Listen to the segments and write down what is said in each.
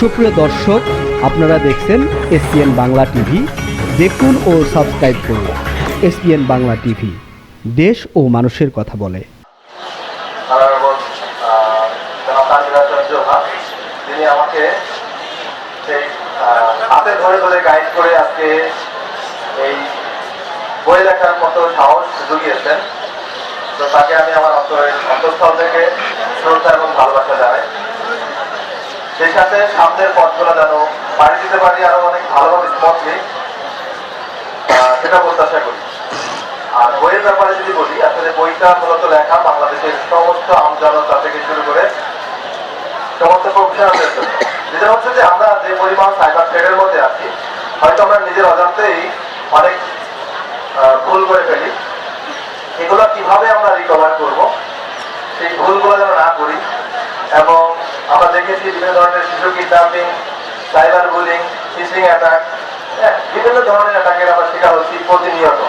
সুপ্রিয় দর্শক, আপনারা দেখছেন এসপিএন বাংলা টিভি। দেখুন ও সাবস্ক্রাইব করুন এসপিএন বাংলা টিভি। দেশ ও মানুষের কথা বলে। তিনি আমাকে সেই হাতে ধরে ধরে গাইড করে আজকে এই বই লেখার মতো সাহস জুগিয়েছেন। তো তাকে আমি আমার অন্তরের অন্তঃস্থল থেকে শ্রদ্ধা এবং ভালোবাসা জানাই। সেই সাথে সামনের পথগুলো যেন পাড়ি দিতে পারি, আরও অনেক ভালোভাবে স্মুথলি সেটা প্রত্যাশা করি। আর বইয়ের ব্যাপারে যদি বলি, আসলে বইটা মূলত লেখা বাংলাদেশের সমস্ত আমজনতা থেকে শুরু করে সমস্ত প্রফেশনালদের জন্য। যেটা হচ্ছে যে আমরা যে পরিমাণ সাইবার থ্রেডের মধ্যে আছি, হয়তো আমরা নিজের অজান্তেই অনেক ভুল করে ফেলি। এগুলো কীভাবে আমরা রিকভার করব, সেই ভুলগুলো যেন না করি, এবং আমরা দেখেছি বিভিন্ন ধরনের শিশু kidnapping cyber bullying phishing attack বিভিন্ন ধরনের অ্যাটাকের আমরা শিকার হচ্ছি প্রতিনিয়ত।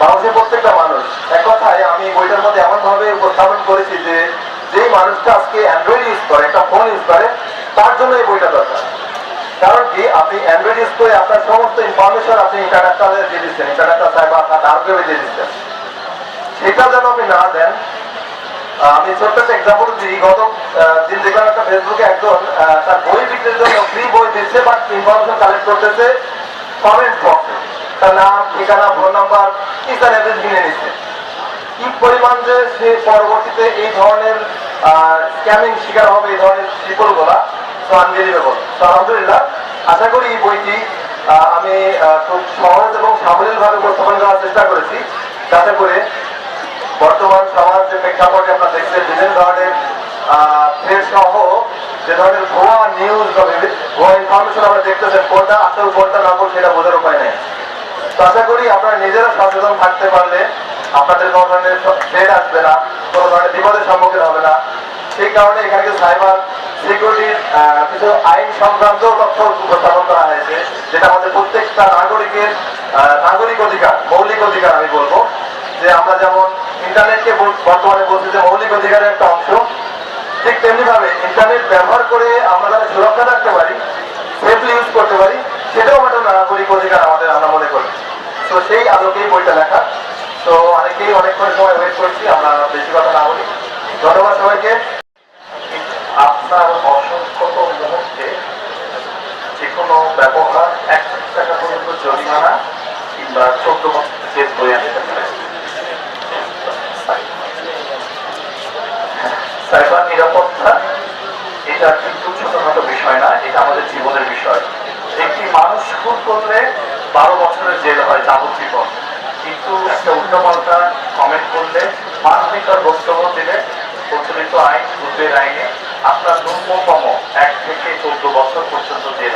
বাংলাদেশের প্রত্যেকটা মানুষ। এক কথায় আমি বইটার মধ্যে এমন ভাবে উপস্থাপন করেছি যে, যেই মানুষটা আজকে অ্যান্ড্রয়েড ইউজ করে, একটা ফোন ইউজ করে, তার জন্য এই বইটা দরকার। কারণ কি? আপনি অ্যান্ড্রয়েড ইউজ করে আপনার সমস্ত ইনফরমেশন আপনি ইন্টারনেটটা দিয়ে দিচ্ছেন। ইন্টারনেটটা সাইবার ডার্ক ওয়েবে দিয়ে দিচ্ছেন। সেটা যেন আপনি না দেন আমি ছোট্ট একটা এক্সাম্পল দিই। গত দিন দেখলাম ফেসবুকে একজন তার বই বিক্রির জন্য ফ্রি বই দিচ্ছে বাট ইনফরমেশন কালেক্ট করতেছে কমেন্ট বক্সে তার নাম, ঠিকানা ফোন নাম্বার ইসার অ্যাড্রেস কিনে নিচ্ছে। কি পরিমাণ যে সে পরবর্তীতে এই ধরনের স্ক্যামিং শিকার হবে, এই ধরনের শিকলগুলা তো আনবিলিভেবল তো আলহামদুলিল্লাহ, আশা করি এই বইটি আমি খুব সহজ এবং সাবলীল ভাবে উপস্থাপন করার চেষ্টা করেছি। যাতে করে বর্তমান সমাজ যে প্রেক্ষাপটে আমরা দেখছেন বিভিন্ন ধরনের যে ধরনের ভুয়া নিউজ ভুয়া ইনফরমেশন আমরা দেখতেছেন কোনটা আসল কোনটা নকল সেটা বোঝার উপায় নেই। তো আশা করি আপনারা নিজেরা সচেতন থাকতে পারলে আপনাদের কোনো ধরনের থ্রেড আসবে না, কোনো ধরনের বিপদের সম্মুখীন হবে না। সেই কারণে এখানে সাইবার সিকিউরিটির কিছু আইন সংক্রান্ত তথ্য উপস্থাপন করা হয়েছে, যেটা আমাদের প্রত্যেকটা নাগরিকের নাগরিক অধিকার, মৌলিক অধিকার আমি বলব। যে আমরা যেমন ইন্টারনেটকে বর্তমানে বলছি যে মৌলিক অধিকারের একটা অংশ ঠিক তেমনি ভাবে ইন্টারনেট ব্যবহার করে আমরা সুরক্ষা রাখতে পারি সেফলি ইউজ করতে পারি, সেটাও আমাদের নাগরিক অধিকার আমাদের আমরা মনে করি। তো সেই আলোকেই বইটা লেখা। তো অনেকেই অনেকক্ষণ সময় ওয়েট করছি, আমরা বেশি কথা না বলি। ধন্যবাদ সবাইকে। আপনার অসংখ্যত মুহূর্তে যে কোনো ব্যবহার এক টাকা পর্যন্ত জরিমানা কিংবা চোদ্দ বছর বয়ে আনতে পারে। সাইবার নিরাপত্তা, এটা কিন্তু ছোটখাটো বিষয় না, এটা আমাদের জীবনের বিষয়। একটি মানুষ খুন করলে বারো বছরের জেল হয় যাবজ্জীবন। কিন্তু একটা উল্টোপাল্টা কমেন্ট করলে মানবিকার বক্তব্য দিলে প্রচলিত আইন আইনে আপনার ন্যূনতম এক থেকে চোদ্দ বছর পর্যন্ত জেল